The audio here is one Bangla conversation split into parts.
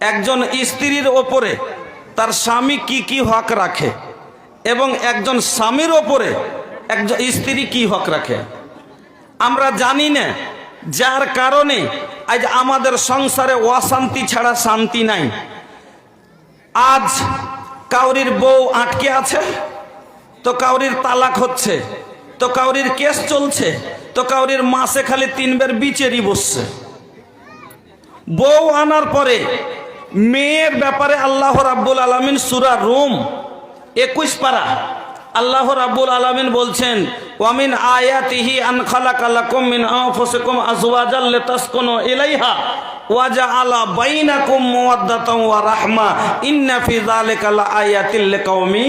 একজন স্ত্রীর ওপরে তার স্বামী কি কি হক রাখে এবং একজন স্বামীর ওপরে একজন স্ত্রী কি হক রাখে? আমরা জানি না যার কারণে আজ আমাদের সংসারে অশান্তি ছাড়া শান্তি নাই। আজ কাউরির বউ আটকে আছে, তো কাউরির তালাক হচ্ছে, তো কাউরির কেস চলছে, তো কাউরির মাসে খালি তিনবার বিচেরি বসছে। বউ আনার পরে মেয়ের ব্যাপারে আল্লাহ রাব্বুল আলমিন সুরা রোম একুশ পারা আল্লাহ রাব্বুল আলমিন বলছেন ওয়ামিন আয়াতিহি আন খালাকালাকুম মিন আনফুসিকুম আজওয়াজাল লিতাসকুনু ইলাইহা ওয়াজা আলা বাইনাকুম মাওয়াদ্দাতাও ওয়া রাহমা। ইন্না ফি যালিকা লাআয়াতিল লিকাওমি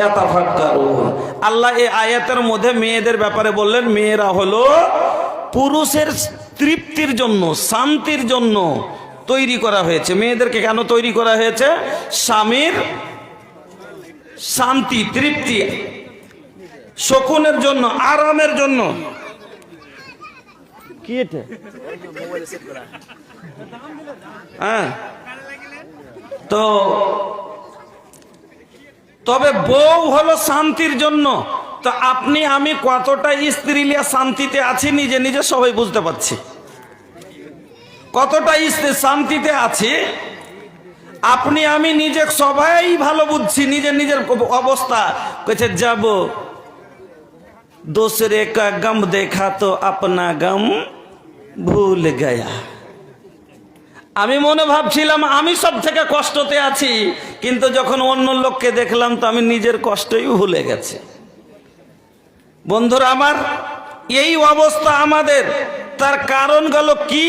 ইয়াতাফাক্কারুন। আল্লাহ এই আয়াতের মধ্যে মেয়েদের ব্যাপারে বললেন, মেয়েরা হলো পুরুষের তৃপ্তির জন্য, শান্তির জন্য তৈরি করা হয়েছে। মেয়েদেরকে কেন তৈরি করা হয়েছে? স্বামীর শান্তি, তৃপ্তি, শকুনের জন্য, আরামের জন্য। কি হ্যাঁ। তো তবে বউ হলো শান্তির জন্য। তো আপনি, আমি কতটা স্ত্রী শান্তিতে আছি নিজে নিজে সবাই বুঝতে পারছি। কতটা শান্তিতে আছি? আপনি, আমি নিজে সবাই ভালো বুঝছি, নিজের নিজের অবস্থা। কেছে যাব। দোসরে কা গম দেখা তো আপনা গম ভুল গয়া। আমি মনে ভাবছিলাম, আমি সব থেকে কষ্টতে আছি, কিন্তু যখন অন্য লোককে দেখলাম, তো আমি নিজের কষ্টই ভুলে গেছে। বন্ধুরা, আমার এই অবস্থা আমাদের। তার কারণ গেল কি?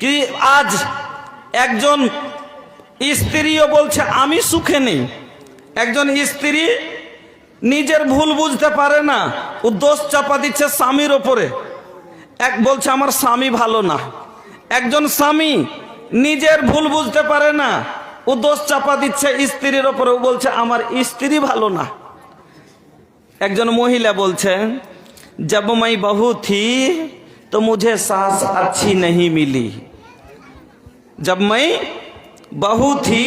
কি আজ একজন স্ত্রীও বলছে, আমি সুখে নেই। একজন স্ত্রী নিজের ভুল বুঝতে পারে না ও দোষ চাপা দিচ্ছে স্বামীর ওপরে। এক বলছে, আমার স্বামী ভালো না। একজন স্বামী নিজের ভুল বুঝতে পারে না ও দোষ চাপা দিচ্ছে স্ত্রীর ওপরে। ও বলছে, আমার স্ত্রী ভালো না। একজন মহিলা বলছে, জব মাই বহু থি, তো মুঝে সাহস আচ্ছি নহি মিলি। जब मैं बहू थी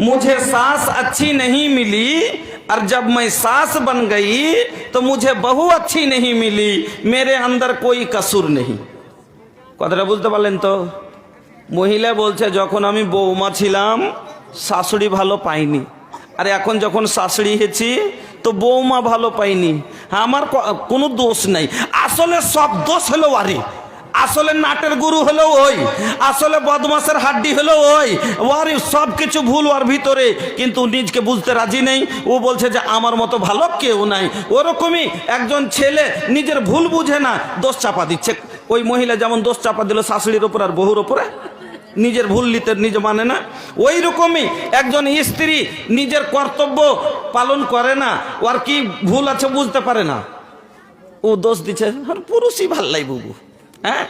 मुझे सास अच्छी नहीं मिली और जब मैं सास बन गई तो मुझे बहू अच्छी नहीं मिली मेरे अंदर कोई कसूर नहीं কথাটা বুঝতে পারলেন তো মহিলা বলছে যখন আমি বৌমা ছিলাম শাশুড়ি ভালো পাইনি আর এখন যখন শাশুড়ি হয়েছি তো বৌমা ভালো পাইনি আমার ক- কোনো দোষ নাই আসলে সব দোষ হলো আরে আসলে নাটের গুরু হলো ওই, আসলে বদমাসের হাড্ডি হলো ওই। ওর সব কিছু ভুল ওর ভিতরে, কিন্তু নিজকে বুঝতে রাজি নেই। ও বলছে যে আমার মতো ভালো কেউ নাই। ওরকমই একজন ছেলে নিজের ভুল বুঝে না, দোষ চাপা দিচ্ছে। ওই মহিলা যেমন দোষ চাপা দিল শাশুড়ির ওপর আর বহুর ওপরে, নিজের ভুল নিতে, নিজে মানে না। ওই রকমই একজন স্ত্রী নিজের কর্তব্য পালন করে না, ওর কি ভুল আছে বুঝতে পারে না। ও দোষ দিচ্ছে পুরুষই ভালো লাগে বুবু। হ্যাঁ?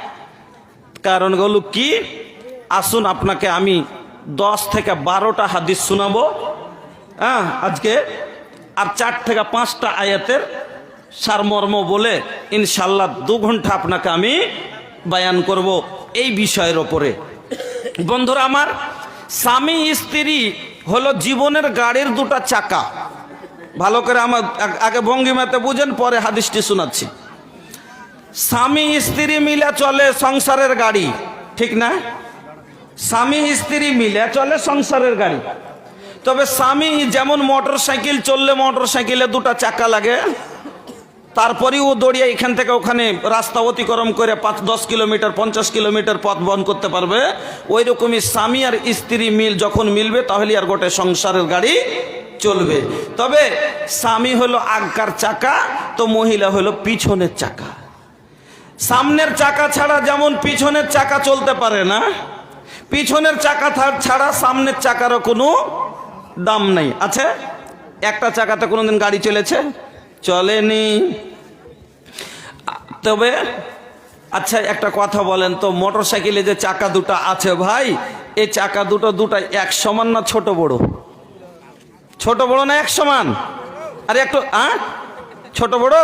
কারণ হলো কি? আসুন আপনাকে আমি দশ থেকে বারোটা হাদিস শোনাবো। হ্যাঁ আজকে আর চার থেকে পাঁচটা আয়াতের সারমর্ম বলে ইনশাল্লাহ দু ঘণ্টা আপনাকে আমি বায়ান করব এই বিষয়ের ওপরে। বন্ধুরা আমার, স্বামী স্ত্রী হলো জীবনের গাড়ির দুটা চাকা। ভালো করে আমার আগে ভঙ্গিমাতে বুঝেন, পরে হাদিসটি শোনাচ্ছি। স্বামী স্ত্রী মিলে চলে সংসারের গাড়ি, ঠিক না? স্বামী স্ত্রী মিলে চলে সংসারের গাড়ি। তবে স্বামী যেমন মোটর সাইকেল চললে মোটর সাইকেলে দুটা চাকা লাগে তারপরে ও দৌড়িয়ে এখান থেকে ওখানে রাস্তা অতিক্রম করে পাঁচ, দশ কিলোমিটার, পঞ্চাশ কিলোমিটার পথ বহন করতে পারবে। ওই রকমই স্বামী আর স্ত্রী মিল যখন মিলবে তাহলে আর গোটে সংসারের গাড়ি চলবে। তবে স্বামী হলো আগকার চাকা, তো মহিলা হলো পিছনের চাকা। সামনের চাকা ছাড়া যেমন পিছনের চাকা চলতে পারে না, পিছনের চাকা ছাড়া সামনের চাকারও কোনো দাম নেই। আছে? একটা চাকাতে কোনোদিন গাড়ি চলেছে? চলেনি। তবে আচ্ছা একটা কথা বলেন তো মোটর সাইকেলে যে চাকা দুটো আছে ভাই এই চাকা দুটো দুটো এক সমান না ছোট বড়? ছোট বড় না এক সমান? আরে একটু হ্যাঁ ছোট বড়?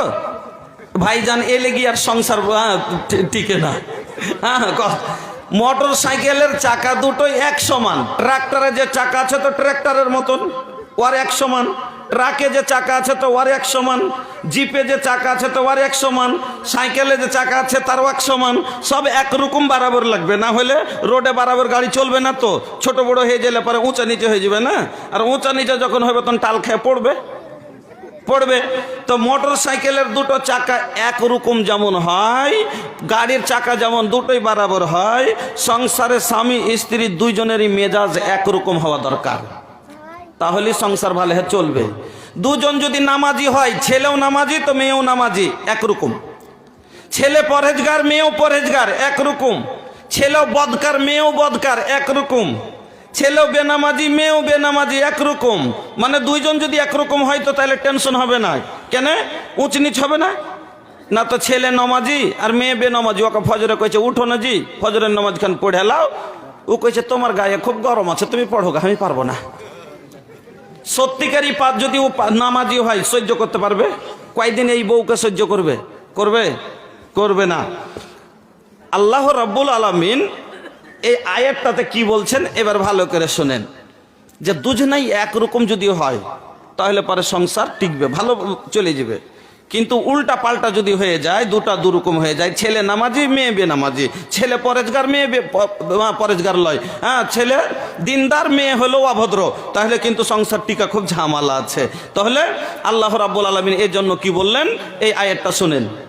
ভাইজান এলে গিয়ে আর সংসার টিকে না। হ্যাঁ মোটর সাইকেলের চাকা দুটোই এক সমান। ট্রাক্টরে যে চাকা আছে তো ট্রাক্টরের মতন, ওর এক সমান। ট্রাকে যে চাকা আছে তো ওর এক সমান। জিপে যে চাকা আছে তো ওর এক সমান। সাইকেলে যে চাকা আছে তারও এক সমান। সব একরকম বরাবর লাগবে। না হলে রোডে বরাবর গাড়ি চলবে না তো। ছোট বড় হয়ে গেলে পরে উঁচা নিচে হয়ে যাবে না? আর উঁচা নিচে যখন হবে তখন টাল খেয়ে পড়বে। পড়বে। তো মোটর সাইকেলের দুটো চাকা একরকম যেমন হয়, গাড়ির চাকা যেমন দুটোই বরাবর হয়, সংসারে স্বামী, স্ত্রী দুইজনেরই মেজাজ একরকম হওয়া দরকার। তাহলে সংসার ভালো চলবে। দুজন যদি নামাজি হয়, ছেলেও নামাজি, তো মেয়েও নামাজি, একরকম। ছেলে পরেজগার মেয়েও পরেজগার একরকম। ছেলেও বদকার, মেয়েও বদকার, একরকম। ছেলেও বেনামাজি, মেয়েও বেনামাজি একরকম। মানে দুইজন যদি একরকম হয় তো তাহলে টেনশন হবে না। কেন? উঁচ নিচ হবে না? না তো ছেলে নমাজি আর মেয়ে বেনমাজি। ওকে ফজরে কইছে, উঠো না জি, ফজরের নমাজ খান পড়ে লাও। ও কইছে, তোমার গায়ে খুব গরম আছে, তুমি পড়ো আমি পারব না। সত্যিকারই পাপ যদি ও নামাজি হয়, সহ্য করতে পারবে? কয়দিন এই বউকে সহ্য করবে? করবে? করবে না। আল্লাহ রাব্বুল আলামিন এই আয়াতটাতে কি বলছেন? এবার ভালো করে শোনেন। যে দুজনাই একরকম যদি হয়, তাহলে পরে সংসার টিকবে, ভালো চলে যাবে। কিন্তু উল্টা পাল্টা যদি হয়ে যায়, দুটা দুরকম হয়ে যায়, ছেলে নামাজি, মেয়ে বে নামাজি ছেলে পরেজগার, মেয়ে বে- পরেজগার লয়। হ্যাঁ ছেলে দিনদার, মেয়ে হলো অভদ্র। তাহলে কিন্তু সংসার টিকা খুব ঝামালা আছে। তাহলে আল্লাহ রাব্বুল আলমিন এর জন্য কি বললেন? এই আয়াতটা শুনেন।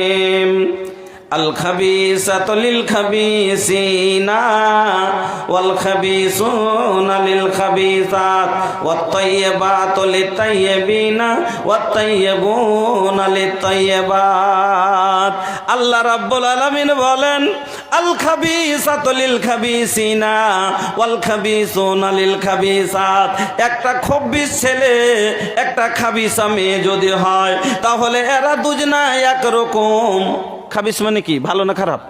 الخبيثة للخبيثين والخبيثون للخبيثات والطيبات للطيبين والطيبون للطيبات আল্লাহ রাব্বুল আলামিন বলেন আল খাবিসাতু লিল খাবিসিনা ওয়াল খাবিসুনা লিল খাবিসাত একটা খব্বিস ছেলে একটা খাবিসা মেয়ে যদি হয় তাহলে এরা দুজনা একরকম খাবিস মানে কি? ভালো না খারাপ?